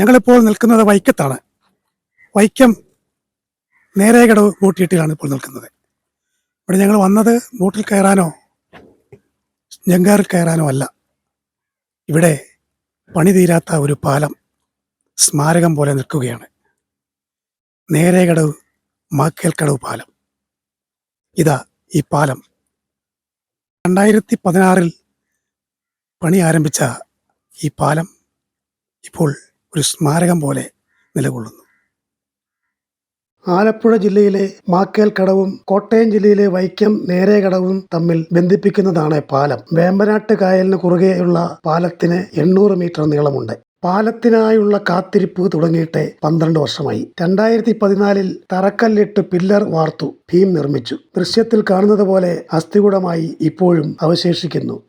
ഞങ്ങളിപ്പോൾ നിൽക്കുന്നത് വൈക്കത്താണ്. വൈക്കം നേരേകടവ് ബോട്ടിയിട്ടിലാണ് ഇപ്പോൾ നിൽക്കുന്നത്. ഇവിടെ ഞങ്ങൾ വന്നത് ബോട്ടിൽ കയറാനോ ജങ്കാറിൽ കയറാനോ അല്ല. ഇവിടെ പണി തീരാത്ത ഒരു പാലം സ്മാരകം പോലെ നിൽക്കുകയാണ്. നേരേകടവ് മാക്കേൽക്കടവ് പാലം. ഇതാ ഈ പാലം. രണ്ടായിരത്തി പതിനാറിൽ പണി ആരംഭിച്ച ഈ പാലം ഇപ്പോൾ ഒരു സ്മാരകം പോലെ നിലകൊള്ളുന്നു. ആലപ്പുഴ ജില്ലയിലെ മാക്കേൽ കടവും കോട്ടയം ജില്ലയിലെ വൈക്കം നേരേകടവും തമ്മിൽ ബന്ധിപ്പിക്കുന്നതാണ് പാലം. വേമ്പനാട്ട് കായലിന് കുറുകെയുള്ള പാലത്തിന് എണ്ണൂറ് മീറ്റർ നീളമുണ്ട്. പാലത്തിനായുള്ള കാത്തിരിപ്പ് തുടങ്ങിയിട്ട് പന്ത്രണ്ട് വർഷമായി. രണ്ടായിരത്തി പതിനാലിൽ തറക്കല്ലിട്ട് പില്ലർ വാർത്തു ഭീം നിർമ്മിച്ചു. ദൃശ്യത്തിൽ കാണുന്നത് പോലെ അസ്ഥികൂടമായി ഇപ്പോഴും അവശേഷിക്കുന്നു.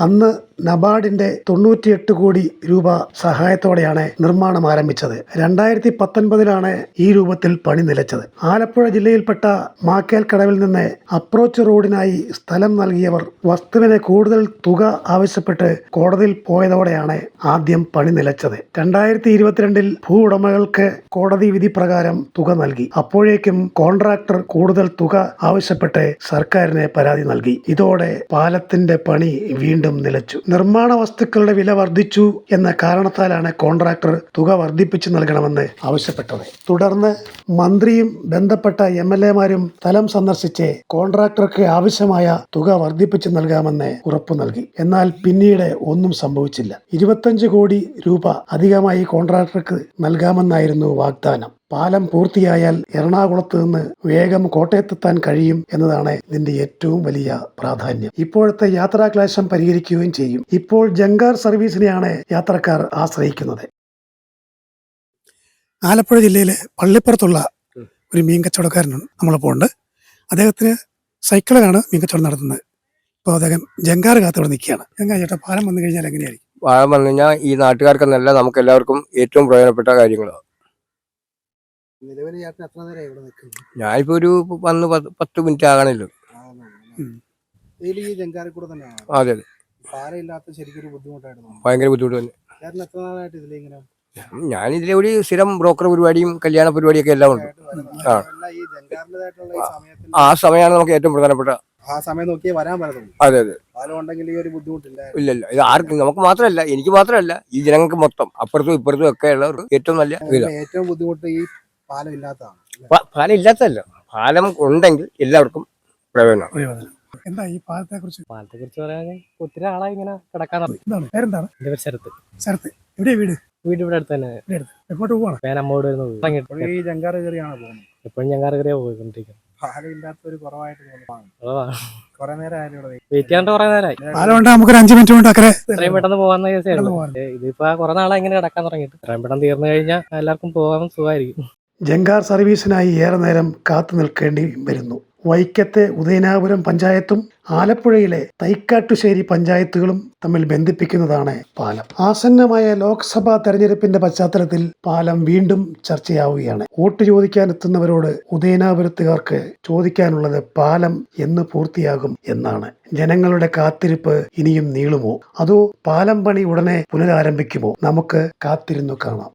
അന്ന് നബാർഡിന്റെ തൊണ്ണൂറ്റിയെട്ട് കോടി രൂപ സഹായത്തോടെയാണ് നിർമ്മാണം ആരംഭിച്ചത്. രണ്ടായിരത്തി പത്തൊൻപതിലാണ് ഈ രൂപത്തിൽ പണി നിലച്ചത്. ആലപ്പുഴ ജില്ലയിൽപ്പെട്ട മാക്കേൽ കടവിൽ നിന്ന് അപ്രോച്ച് റോഡിനായി സ്ഥലം നൽകിയവർ വസ്തുവിന് കൂടുതൽ തുക ആവശ്യപ്പെട്ട് കോടതിയിൽ പോയതോടെയാണ് ആദ്യം പണി നിലച്ചത്. രണ്ടായിരത്തി ഇരുപത്തിരണ്ടിൽ ഭൂ ഉടമകൾക്ക് കോടതി വിധി പ്രകാരം തുക നൽകി. അപ്പോഴേക്കും കോൺട്രാക്ടർ കൂടുതൽ തുക ആവശ്യപ്പെട്ട് സർക്കാരിന് പരാതി നൽകി. ഇതോടെ പാലത്തിന്റെ പണി വീണ്ടും നിലച്ചു. നിർമ്മാണ വസ്തുക്കളുടെ വില വർദ്ധിച്ചു എന്ന കാരണത്താലാണ് കോൺട്രാക്ടർ തുക വർദ്ധിപ്പിച്ചു നൽകണമെന്ന് ആവശ്യപ്പെട്ടത്. തുടർന്ന് മന്ത്രിയും ബന്ധപ്പെട്ട എം എൽ എമാരും സ്ഥലം സന്ദർശിച്ച് കോൺട്രാക്ടർക്ക് ആവശ്യമായ തുക വർദ്ധിപ്പിച്ചു നൽകാമെന്ന് ഉറപ്പു നൽകി. എന്നാൽ പിന്നീട് ഒന്നും സംഭവിച്ചില്ല. ഇരുപത്തഞ്ച് കോടി രൂപ അധികമായി കോൺട്രാക്ടർക്ക് നൽകാമെന്നായിരുന്നു വാഗ്ദാനം. പാലം പൂർത്തിയായാൽ എറണാകുളത്ത് നിന്ന് വേഗം കോട്ടയത്തെത്താൻ കഴിയും എന്നതാണ് ഇതിന്റെ ഏറ്റവും വലിയ പ്രാധാന്യം. ഇപ്പോഴത്തെ യാത്രാക്ലേശം പരിഹരിക്കുകയും ചെയ്യും. ഇപ്പോൾ ജങ്കാർ സർവീസിനെയാണ് യാത്രക്കാർ ആശ്രയിക്കുന്നത്. ആലപ്പുഴ ജില്ലയിലെ പള്ളിപ്പുറത്തുള്ള ഒരു മീൻ കച്ചവടക്കാരനാണ് നമ്മളിപ്പോൾ ഉണ്ട് അദ്ദേഹത്തിന് സൈക്കിളിലാണ് മീൻ കച്ചവടം നടത്തുന്നത്. ഇപ്പോൾ അദ്ദേഹം ജങ്കാർ കാത്തോടെ നിൽക്കുകയാണ്. ജങ്കാർ ചേട്ടാ പാലം വന്നു കഴിഞ്ഞാൽ എങ്ങനെയായിരിക്കും? പാലം വന്നു കഴിഞ്ഞാൽ ഈ നാട്ടുകാർക്കെന്നല്ല നമുക്ക് എല്ലാവർക്കും ഏറ്റവും പ്രയോജനപ്പെട്ട കാര്യങ്ങളാണ്. ചേട്ടൻ എത്ര നേരം ഇവിടെ ഞാനിപ്പോ ഒരു വന്ന് പത്ത് മിനിറ്റ് ആകണല്ലോ. ഈ ജങ്കാറിൽ കൂടെ തന്നെയാണ്? അതെ ശരിക്കൊരു ഭയങ്കര ബുദ്ധിമുട്ട് തന്നെ ചേട്ടൻ എത്ര നാളായിട്ട് ഇതിലിങ്ങനെ ഞാൻ ഇതിലെ ഒരു സ്ഥിരം ബ്രോക്കർ പരിപാടിയും കല്യാണ പരിപാടിയൊക്കെ എല്ലാം ഉണ്ട്. ആ. ആ സമയമാണ് നമുക്ക് ഏറ്റവും പ്രധാനപ്പെട്ട. ആ സമയം നോക്കിയേ വരാൻ പറ്റത്തുള്ളൂ. അതെ അതെ. പാലമുണ്ടെങ്കിൽ ഈ ഒരു ബുദ്ധിമുട്ടില്ല ഇല്ല ഇല്ല. ഇത് ആർക്കും നമുക്ക് മാത്രമല്ല എനിക്ക് മാത്രമല്ല ഈ ജനങ്ങൾക്ക് മൊത്തം അപ്പുറത്തും ഇപ്പുറത്തും ഒക്കെ ഉള്ളവർക്ക് ഏറ്റവും നല്ല ഏറ്റവും ബുദ്ധിമുട്ട് ഈ പാലം ഇല്ലാത്തതാണ് പാലം ഇല്ലാത്തതല്ല പാലം ഉണ്ടെങ്കിൽ എല്ലാവർക്കും പ്രയോജനമാണ് എന്താ ഈ പാലത്തെ കുറിച്ച് പാലത്തെ കുറിച്ച് പറയാൻ ഒത്തിരി ആളാ ഇങ്ങനെ കിടക്കാൻ എന്താണ്? പേരെന്താണ്? എന്റെ പേര് ശരത്ത്. സ്ഥലത്ത് എവിടെയാ വീട്? വീട് ഇവിടെ അടുത്ത് തന്നെ. ഇവിടെ അടുത്ത്. എങ്ങോട്ട് പോവാണ്? ഞാൻ അമ്മോട് വരുന്നത് തുടങ്ങിയിട്ട് ഈ ജങ്കാറ് കയറിയാണ് പോകുന്നത്? എപ്പോഴും ഞാൻ കയറിയാ പോയിക്കൊണ്ടിരിക്കുന്നത്. ഇതിപ്പോ കൊറേ നാളെ ഇങ്ങനെ കിടക്കാൻ തുടങ്ങിയിട്ട്. എത്രയും പെട്ടെന്ന് തീർന്നു കഴിഞ്ഞാൽ എല്ലാവർക്കും പോകാൻ സുഖമായിരിക്കും. ജങ്കാർ സർവീസിനായി ഏറെ നേരം കാത്തു നിൽക്കേണ്ടി വരുന്നു. വൈക്കത്തെ ഉദയനാപുരം പഞ്ചായത്തും ആലപ്പുഴയിലെ തൈക്കാട്ടുശ്ശേരി പഞ്ചായത്തുകളും തമ്മിൽ ബന്ധിപ്പിക്കുന്നതാണ് പാലം. ആസന്നമായ ലോക്സഭാ തെരഞ്ഞെടുപ്പിന്റെ പശ്ചാത്തലത്തിൽ പാലം വീണ്ടും ചർച്ചയാവുകയാണ്. വോട്ട് ചോദിക്കാൻ എത്തുന്നവരോട് ഉദയനാപുരത്തുകാർക്ക് ചോദിക്കാനുള്ളത് പാലം എന്ന് പൂർത്തിയാകും എന്നാണ്. ജനങ്ങളുടെ കാത്തിരിപ്പ് ഇനിയും നീളുമോ? അതോ പാലം പണി ഉടനെ പുനരാരംഭിക്കുമോ? നമുക്ക് കാത്തിരുന്നു കാണാം.